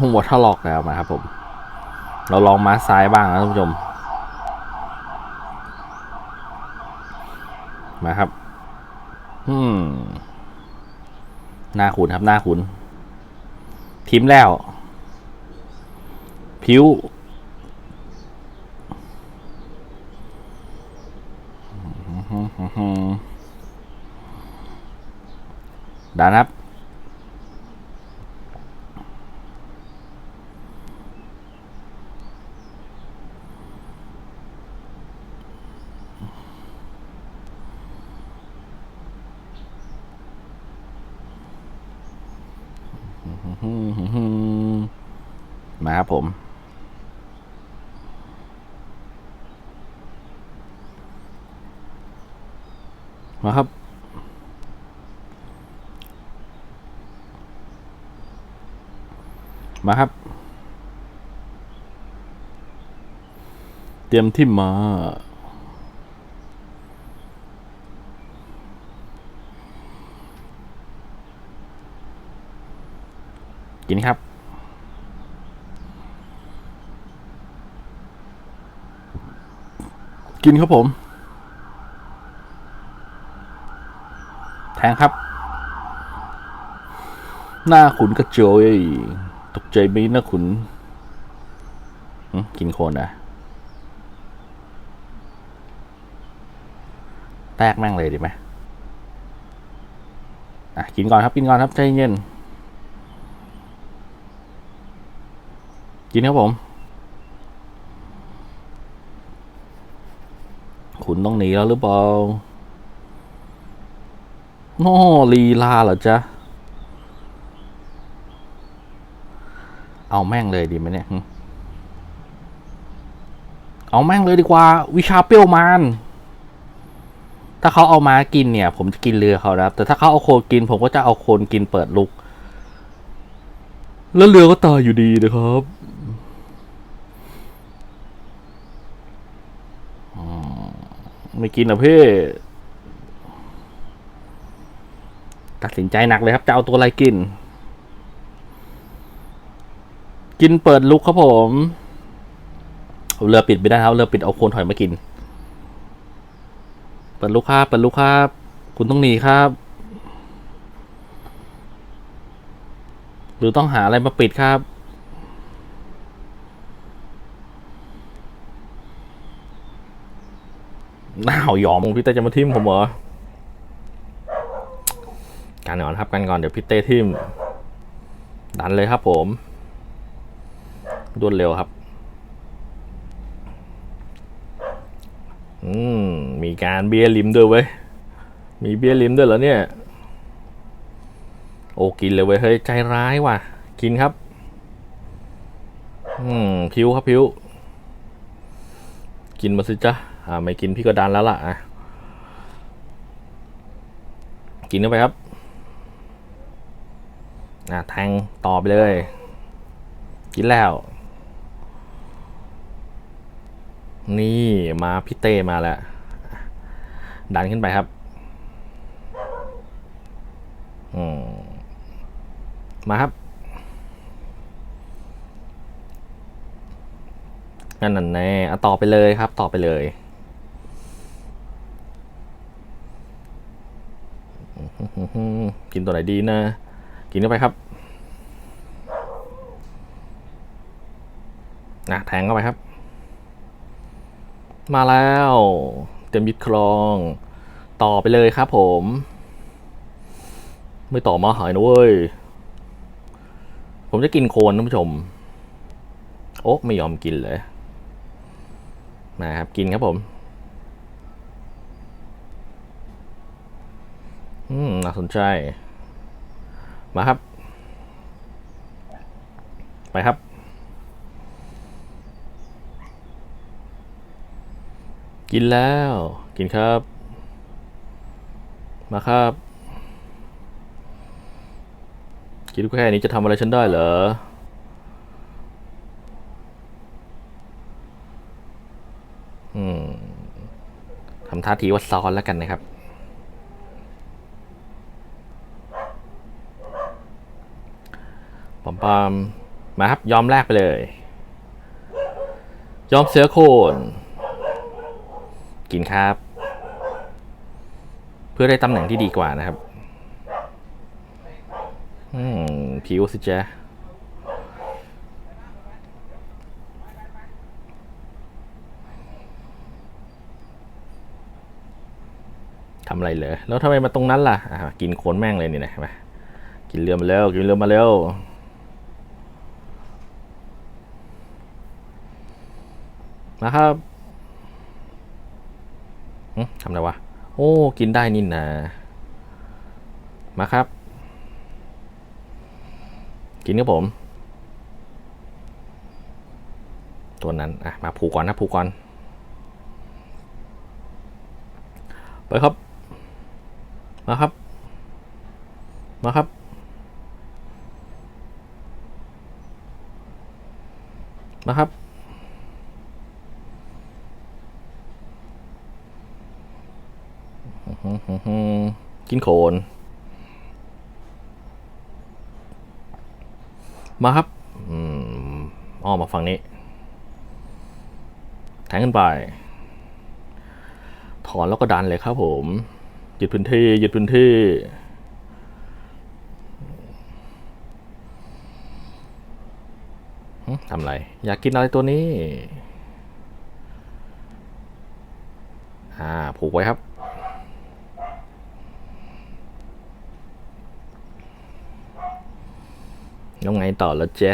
หัวถลอกแล้วมาครับผม เราลองมาซ้ายบ้างนะท่านผู้ชม มาครับ อืมหน้าขุนครับหน้าขุนทิมแล้ว ผิวดานับ มาครับผม มาครับ มาครับ เตรียมที่มากินครับ กินครับผม แทงครับ หน้าขุนกระโจยตกใจไหมหน้าขุนกินโคนอะแตกแม่งเลยดีไหมอะกินก่อนครับ กินก่อนครับใจเย็น กินครับผม คุณต้องหนีแล้วหรือเปล่าโน่ลีลาเหรอจ๊ะ เอาแม่งเลยดีไหมเนี่ย เอาแม่งเลยดีกว่า วิชาเปรี้ยวมาน ถ้าเขาเอามากินเนี่ย ผมจะกินเรือเขานะครับ แต่ถ้าเขาเอาโคนกิน ผมก็จะเอาโคนกินเปิดลุก แล้วเรือก็ตายอยู่ดีนะครับอืม ไม่กินเหรอพี่ตัดสินใจหนักเลยครับ จะเอาตัวอะไรกิน กินเปิดลุกครับผมเรือปิดไม่ได้ครับเรือปิดเอาโคนถอยมากิน เปิดลุกครับเปิดลุกครับ คุณต้องหนีครับ หรือต้องหาอะไรมาปิดครับ น้าหยอมพี่เต้จะมาทิมผมเหรอการก่อนครับกันก่อนเดี๋ยวพี่เต้ทิมดันเลยครับผมรวดเร็วครับ อืม มีการเบียร์ลิมด้วยเว้ย มีเบียร์ลิมด้วยเหรอเนี่ย โอ้กินเลยเว้ย เฮ้ย ใจร้ายว่ะ กินครับ อืมพิวครับพิว กินมาสิจ๊ะ อ่าไม่กินพี่ก็ดันแล้วล่ะอะกินเข้าไปครับอะแทงต่อไปเลย กินแล้ว นี่มาพี่เต้มาแล้ว ดันขึ้นไปครับอืมมาครับนนั่นแน่เอาต่อไปเลยครับ ต่อไปเลย กินตัวไหนดีนะ กินเข้าไปครับนะแทงเข้าไปครับ มาแล้ว เต็มยึดครอง ต่อไปเลยครับผม ไม่ต่อมาหายนะเว้ย ผมจะกินโคนท่านผู้ชม โอ๊ะไม่ยอมกินเลย นะครับ กินครับผม อืมน่าสนใจ มาครับ ไปครับ กินแล้ว กินครับ มาครับ คิดแค่นี้จะทำอะไรฉันได้เหรออืมทำท่าทีว่าซ้อนแล้วกันนะครับ ปอมามาครับยอมแลกไปเลย ยอมเสือโคนกินครับ เพื่อได้ตำแหน่งที่ดีกว่านะครับอืมผิวสิจ๊ะทำอะไรเลยแล้วทำไมมาตรงนั้นล่ะะกินโคนแม่งเลยนี่นะเห็นไหมกินเรือมาเร็วกินเรือมาเร็ว นะครับทำไรวะ โอ้ กินได้นี่นะ มาครับ กินครับผม ตัวนั้น อะ มาผูกก่อนนะผูกก่อน ไปครับ มาครับ มาครับ มาครับ กินโคนมาครับอ้อมมาฝั่งนี้ แทงขึ้นไป ถอนแล้วก็ดันเลยครับผมหยึดพื้นที่หยึดพื้นที่ ทำไร อยากกินอะไรตัวนี้ อ่า ผูกไว้ครับ แล้วไงต่อล้วเจ๊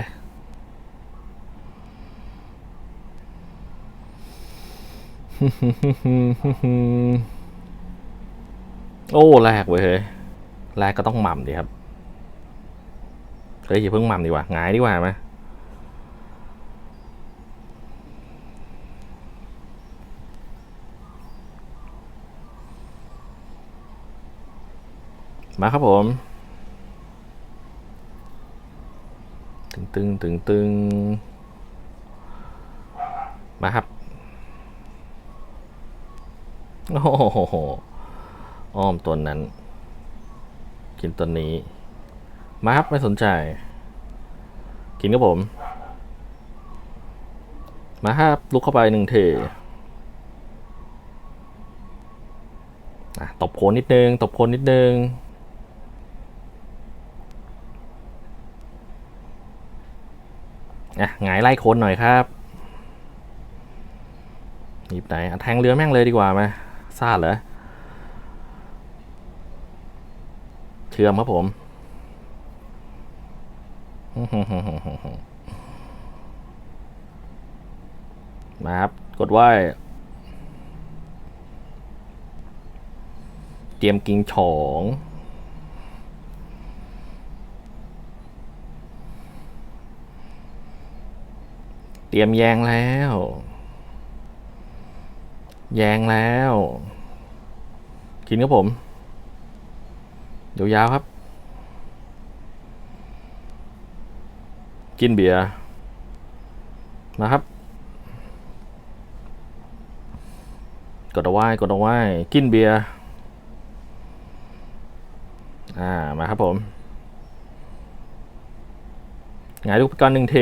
โอ้แรกเว้ยเฮ้ยแรกก็ต้องหม่ำดิครับเฮ้ยอย่าเพิ่งหม่ำดีกว่าหงายดีกว่าไหมมาครับผม ตึงตึงตึงตึงมาครับ โอ้โห อ้อมตัวนั้น กินตัวนี้ มาครับ ไม่สนใจ กินกับผม มาครับลุกเข้าไปหนึ่งเทอะตบโคนนิดนึง ตบโคนนิดนึง อะหงายไล่โคนหน่อยครับหนีบไหนอะแทงเรือแม่งเลยดีกว่าไหมซาดเหรอเชื่อมครับผมมาครับ กดไหวเตรียมกิงฉอง ตรียมแยงแล้ว แยงแล้ว กินครับผม เดี๋ยวยาวครับ กินเบียร์มาครับ กดเอาไว้กดเอาไว้กินเบียร์อ่า มาครับผมหงายลูกกอนหนึ่งเท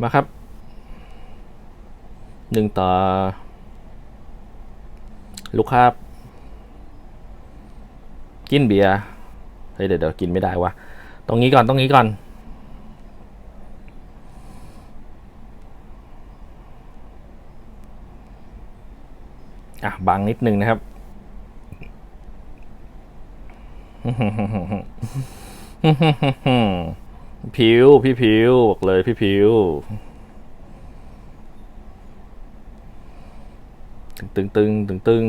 มาครับหนึ่งต่อ ลูกครับกินเบียร์เฮ้ยเดี๋ยวเดี๋ยวกินไม่ได้วะตรงนี้ก่อนตรงนี้ก่อน อะบังนิดนึงนะครับ ผิวพี่ผิวบอกเลยพี่ผิวตึงตึงตึงตึง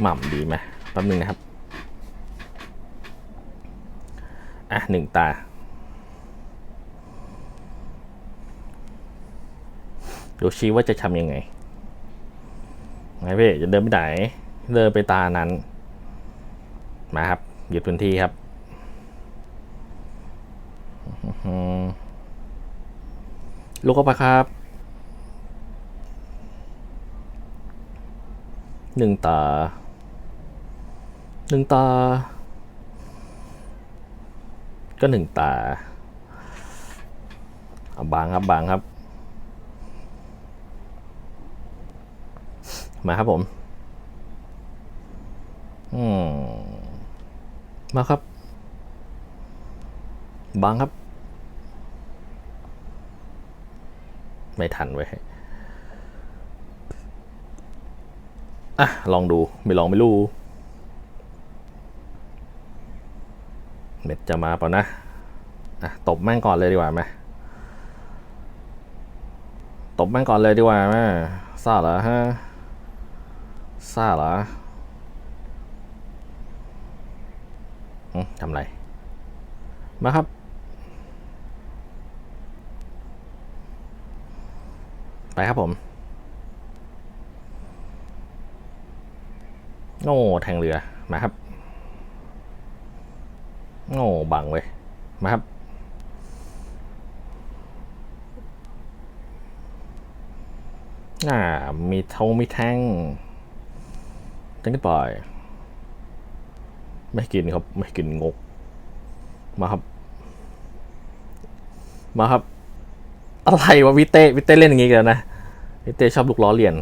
หม่ำดีไหมแป๊บนึงนะครับ อะหนึ่งตา ดูชี้ว่าจะทำยังไงไงพี่จะเดินไปไหน เดินไปตานั้น มาครับ หยุดพื้นที่ครับลูกเข้าไปครับหนึ่งตาหนึ่งตา ก็หนึ่งตาอาบางครับบางครับ มาครับผม อืม มาครับบางครับ ไม่ทันเว้ยอะ ลองดู ไม่ลองไม่รู้ เม็ดจะมาเปล่านะ อะ ตบแม่งก่อนเลยดีกว่าไหมตบแม่งก่อนเลยดีกว่าไหมซาเหรอฮะซาเหรออืม ทำไร มาครับ ไปครับผม โง่แทงเรือ มาครับ โง่บังเว้ย มาครับอ่า มีทงมีแทงจังก็ปล่อย ไม่กินครับ ไม่กินงก มาครับ มาครับ อะไรวะวิเต้วิเต้เล่นอย่างงี้กันนะวิเต้ชอบลูกล้อเหรียญ